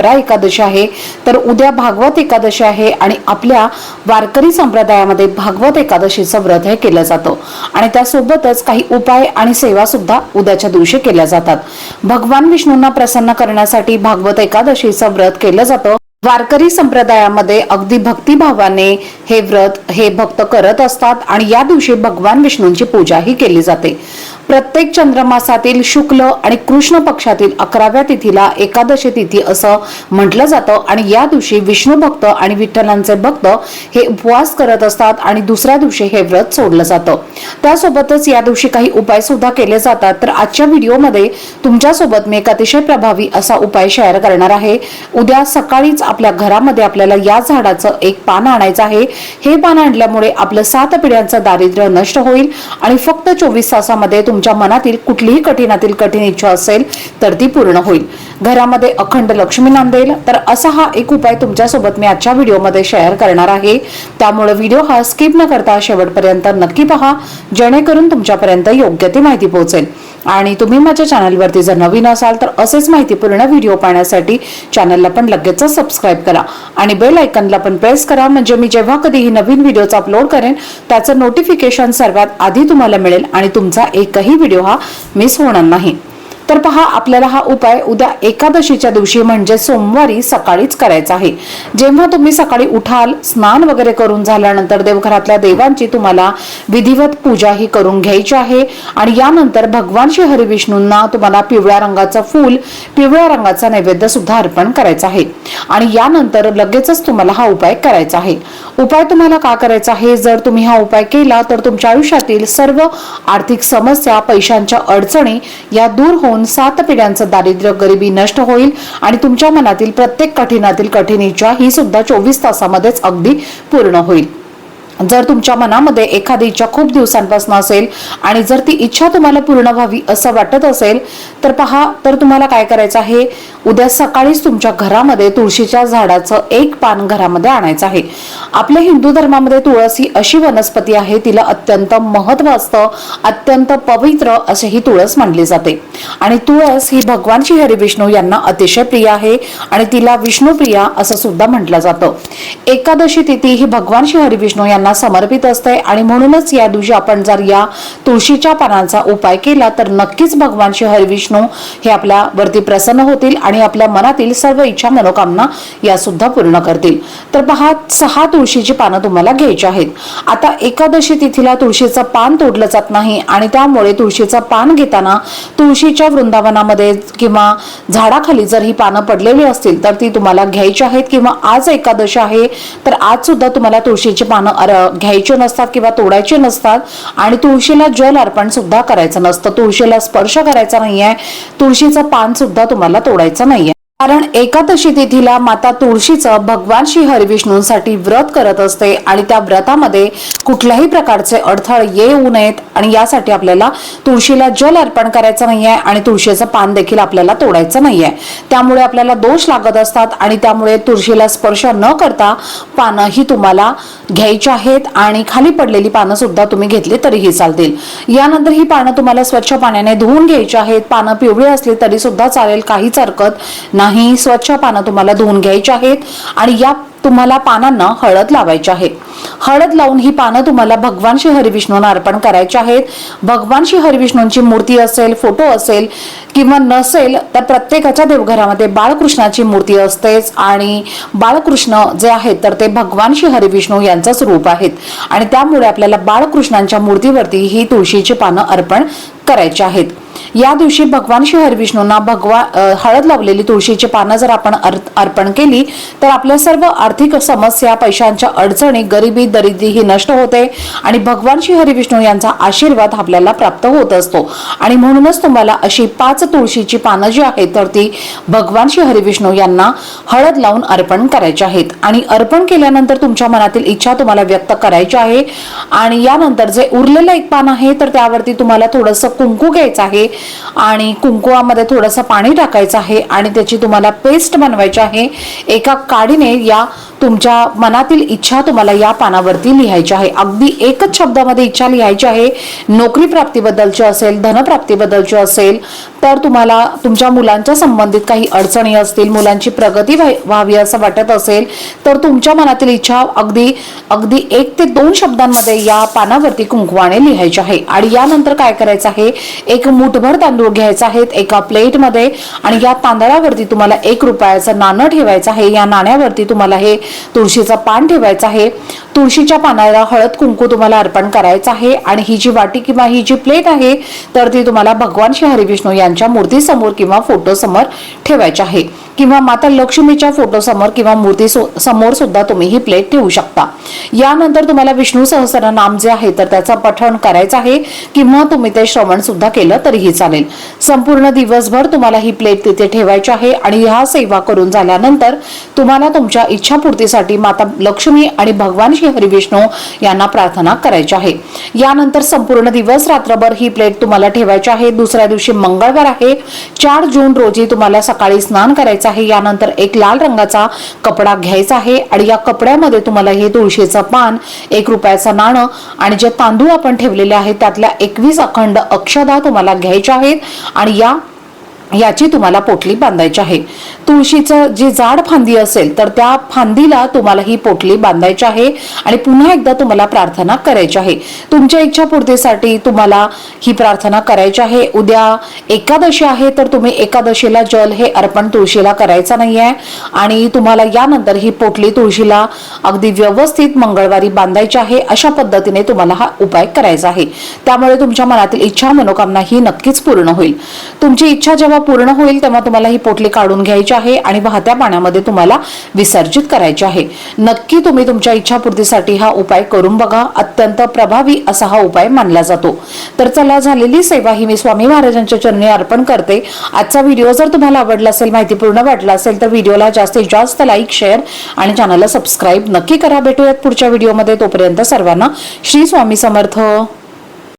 अपरा एकादशी आहे तर उद्या भागवत एकादशी आहे आणि आपल्या वारकरी संप्रदायामध्ये भागवत एकादशीचं व्रत हे केलं जातं. आणि त्यासोबतच काही उपाय आणि सेवा सुद्धा उद्याच्या दिवशी केल्या जातात. भगवान विष्णूंना प्रसन्न करण्यासाठी भागवत एकादशीचं व्रत केलं जातं. वारकरी संप्रदायामध्ये अगदी भक्तिभावाने हे व्रत हे भक्त करत असतात आणि या दिवशी भगवान विष्णूंची पूजाही केली जाते. प्रत्येक चंद्रमासातील शुक्ल आणि कृष्ण पक्षातील अकराव्या तिथीला एकादशी तिथी असं म्हटलं जातं. आणि या दिवशी विष्णू भक्त आणि विठ्ठलांचे भक्त हे उपवास करत असतात आणि दुसऱ्या दिवशी हे व्रत सोडलं जातं. त्यासोबतच या दिवशी काही उपाय सुद्धा केले जातात. तर आजच्या व्हिडिओमध्ये तुमच्यासोबत मी एक अतिशय प्रभावी असा उपाय शेअर करणार आहे. उद्या सकाळीच आपल्या घरामध्ये आपल्याला या झाडाचं एक पान आणायचं आहे. हे पान आणल्यामुळे आपलं सात पिढ्यांचं दारिद्र्य नष्ट होईल आणि फक्त चोवीस तासामध्ये तुमच्या मनातील कुठलीही कठीणातील कठीण इच्छा असेल तर ती पूर्ण होईल. घरामध्ये अखंड लक्ष्मी नांदेल तर असा हा एक उपाय तुमच्यासोबत मी आजच्या व्हिडिओमध्ये शेअर करणार आहे. त्यामुळे व्हिडिओ हा स्किप न करता शेवटपर्यंत नक्की पहा जेणेकरून तुमच्यापर्यंत योग्य ती माहिती पोहोचेल. आणि तुम्ही माझ्या चॅनलवरती जर नवीन असाल तर असेच माहितीपूर्ण व्हिडिओ पाहण्यासाठी चॅनलला पण लगेच सबस्क्राईब करा. आणि बेल आयकनला पण प्रेस करा म्हणजे मी जेव्हा कधीही नवीन व्हिडिओचा अपलोड करेन त्याचं नोटिफिकेशन सर्वात आधी तुम्हाला मिळेल आणि तुमचा एकही व्हिडिओ हा मिस होणार नाही. तर पहा आपल्याला हा उपाय उद्या एकादशीच्या दिवशी म्हणजे सोमवारी सकाळीच करायचा आहे. जेव्हा तुम्ही सकाळी उठाल स्नान वगैरे करून झाल्यानंतर देवघरातल्या देवांची तुम्हाला विधिवत पूजा ही करून घ्यायची आहे. आणि यानंतर भगवान श्री हरिविष्णूंना तुम्हाला पिवळ्या रंगाचं फूल पिवळ्या रंगाचा नैवेद्य सुद्धा अर्पण करायचा आहे. आणि यानंतर लगेचच तुम्हाला हा उपाय करायचा आहे. उपाय तुम्हाला का करायचा आहे? जर तुम्ही हा उपाय केला तर तुमच्या आयुष्यातील सर्व आर्थिक समस्या पैशांच्या अडचणी या दूर होऊन सात पिढ्यांचं दारिद्र्य गरिबी नष्ट होईल आणि तुमच्या मनातील प्रत्येक कठीणातील कठीण इच्छा ही सुद्धा चोवीस तासामध्येच अगदी पूर्ण होईल. जर तुमच्या मनामध्ये एखादी इच्छा खूप दिवसांपासून असेल आणि जर ती इच्छा तुम्हाला पूर्ण व्हावी असं वाटत असेल तर पहा तर तुम्हाला काय करायचं आहे? उद्या सकाळीच तुमच्या घरामध्ये तुळशीच्या झाडाचं एक पान घरामध्ये आणायचं आहे. आपल्या हिंदू धर्मामध्ये तुळस ही अशी वनस्पती आहे तिला अत्यंत महत्त्व असतं अत्यंत पवित्र असे ही तुळस मानली जाते. आणि तुळस ही भगवान श्री हरी विष्णू यांना अतिशय प्रिय आहे आणि तिला विष्णुप्रिया असं सुद्धा म्हटलं जातं. एकादशी तिथी ही भगवान श्री हरी विष्णू यांना समर्पित असते आणि म्हणूनच या दिवशी आपण जर या तुळशीच्या पानांचा उपाय केला तर नक्कीच भगवान श्री हरिविष्णू हे आपल्या वरती प्रसन्न होतील आणि आपल्या मनातील सर्व इच्छा मनोकामना या सुद्धा पूर्ण करतील. तर पहा सहा तुळशीची पानं तुम्हाला घ्यायची आहेत. आता एकादशी तिथीला तुळशीचं पान तोडलं जात नाही आणि त्यामुळे तुळशीचं पान घेताना तुळशीच्या वृंदावनामध्ये किंवा झाडाखाली जर ही पानं पडलेली असतील तर ती तुम्हाला घ्यायची आहेत. किंवा आज एकादशी आहे तर आज सुद्धा तुम्हाला तुळशीची पानं अर- घ्यायचे नसतात किंवा तोडायचे नसतात आणि तुळशीला जल अर्पण सुद्धा करायचं नसतं. तुळशीला स्पर्श करायचा नाहीये. तुळशीचं पान सुद्धा तुम्हाला तोडायचं नाहीये. कारण एकादशी तिथीला माता तुळशीचं भगवान श्री हरिविष्णूंसाठी व्रत करत असते आणि त्या व्रतामध्ये कुठल्याही प्रकारचे अडथळे येऊ नयेत आणि यासाठी आपल्याला तुळशीला जल अर्पण करायचं नाहीये आणि तुळशीचं पान देखील आपल्याला तोडायचं नाहीये. त्यामुळे आपल्याला दोष लागत असतात आणि त्यामुळे तुळशीला स्पर्श न करता पानं ही तुम्हाला घ्यायची आहेत आणि खाली पडलेली पानं सुद्धा तुम्ही घेतली तरीही चालतील. यानंतर ही पानं तुम्हाला स्वच्छ पाण्याने धुवून घ्यायची आहेत. पानं पिवळी असली तरी सुद्धा चालेल. काहीच हरकत नाही. स्वच्छ पानं तुम्हाला धुवून घ्यायची आहेत आणि या तुम्हाला पानांना हळद लावायची आहे. हळद लावून ही पानं तुम्हाला भगवान श्री हरिविष्णूंना अर्पण करायची आहेत. भगवान श्री हरिविष्णूंची मूर्ती असेल फोटो असेल किंवा नसेल तर प्रत्येकाच्या देवघरामध्ये बाळकृष्णाची मूर्ती असतेच आणि बाळकृष्ण जे आहेत तर ते भगवान श्री हरिविष्णू यांचंच रूप आहेत. आणि त्यामुळे आपल्याला बाळकृष्णांच्या मूर्तीवरती ही तुळशीची पानं अर्पण करायची आहेत. या दिवशी भगवान श्री हरविष्णूंना भगवा हळद लावलेली तुळशीची पानं जर आपण अर्पण केली तर आपल्या सर्व आर्थिक समस्या पैशांच्या अडचणी गरिबी दरिद्री ही नष्ट होते आणि भगवान श्री हरिविष्णू यांचा आशीर्वाद आपल्याला प्राप्त होत असतो. आणि म्हणूनच तुम्हाला अशी पाच तुळशीची पानं जी आहेत तर ती भगवान श्री हरिविष्णू यांना हळद लावून अर्पण करायची आहेत. आणि अर्पण केल्यानंतर तुमच्या मनातील इच्छा तुम्हाला व्यक्त करायची आहे. आणि यानंतर जे उरलेलं एक पान आहे तर त्यावरती तुम्हाला थोडंसं कुंकू घ्यायचं आहे. आणि कुंकुवामध्ये थोडंसं पाणी टाकायचं आहे आणि त्याची तुम्हाला पेस्ट बनवायची आहे. एका काडीने या तुमच्या मनातील इच्छा तुम्हाला या पानावरती लिहायची आहे. अगदी एकच शब्दामध्ये इच्छा लिहायची आहे. नोकरी प्राप्तीबद्दलची असेल धनप्राप्तीबद्दलची असेल तर तुम्हाला तुमच्या मुलांच्या संबंधित काही अडचणी असतील मुलांची प्रगती व्हावी असं वाटत असेल तर तुमच्या मनातील इच्छा अगदी अगदी एक ते दोन शब्दांमध्ये या पानावरती कुंकवाने लिहायचे आहे. आणि यानंतर काय करायचं आहे? एक मुठभर तांदूळ घ्यायचा आहे एका प्लेटमध्ये आणि या तांदळावरती तुम्हाला एक रुपयाचं नाणं ठेवायचं आहे. या नाण्यावरती तुम्हाला हे तुळशीचं पान ठेवायचं आहे. तुळशीच्या पानाला हळद कुंकू तुम्हाला अर्पण करायचं आहे आणि ही जी वाटी किंवा ही जी प्लेट आहे तर ती तुम्हाला भगवान श्री हरिविष्णू यांच्या मूर्तीसमोर किंवा फोटो समोर ठेवायची आहे. किंवा माता लक्ष्मीच्या फोटो समोर किंवा मूर्ती समोर सुद्धा तुम्ही ही प्लेट ठेवू शकता. यानंतर तुम्हाला विष्णू सहस्रनाम जे आहे तर त्याचं पठण करायचं आहे. किंवा तुम्ही ते श्रवण सुद्धा केलं तरीही चालेल. संपूर्ण दिवसभर तुम्हाला ही प्लेट तिथे ठेवायची आहे आणि ह्या सेवा करून झाल्यानंतर तुम्हाला तुमच्या इच्छापूर्तीसाठी माता लक्ष्मी आणि भगवान श्री हरिविष्णू यांना प्रार्थना करायची आहे. यानंतर संपूर्ण दिवस रात्रभर ही प्लेट तुम्हाला ठेवायची आहे. दुसऱ्या दिवशी मंगळवार आहे. चार जून रोजी तुम्हाला सकाळी स्नान करायचं आहे. यानंतर एक लाल रंगाचा कपडा घ्यायचा आहे आणि या कपड्यामध्ये तुम्हाला हे तुळशीचं पान एक रुपयाचं नाणं आणि जे तांदूळ आपण ठेवलेले आहेत त्यातल्या एकवीस अखंड अक्षदा तुम्हाला घ्यायच्या आहेत आणि या याची तुम्हाला पोटली बांधायची आहे. तुळशीचं जी जाड फांदी असेल तर त्या फांदीला तुम्हाला ही पोटली बांधायची आहे आणि पुन्हा एकदा तुम्हाला प्रार्थना करायची आहे. तुमच्या इच्छापूर्तीसाठी तुम्हाला ही प्रार्थना करायची आहे. उद्या एकादशी आहे तर तुम्ही एकादशीला जल हे अर्पण तुळशीला करायचं नाही आहे आणि तुम्हाला यानंतर ही पोटली तुळशीला अगदी व्यवस्थित मंगळवारी बांधायची आहे अशा पद्धतीने तुम्हाला हा उपाय करायचा आहे. त्यामुळे तुमच्या मनातील इच्छा मनोकामना ही नक्कीच पूर्ण होईल. तुमची इच्छा जेव्हा पूर्ण होईल तेव्हा तुम्हाला ही पोटली काढून घ्यायची आहे आणि वाहत्या पाण्यामध्ये तुम्हाला विसर्जित करायची आहे. नक्की तुम्ही तुमच्या इच्छापूर्तीसाठी हा उपाय करून बघा. अत्यंत प्रभावी असा हा उपाय मानला जातो. तर चला झालेली सेवा ही मी स्वामी महाराजांच्या चरणी अर्पण करते. आजचा व्हिडिओ जर तुम्हाला आवडला असेल माहितीपूर्ण वाटला असेल तर व्हिडिओला जास्तीत जास्त लाईक शेअर आणि चॅनलला सबस्क्राईब नक्की करा. भेटूयात पुढच्या व्हिडिओमध्ये. तोपर्यंत सर्वांना श्री स्वामी समर्थ.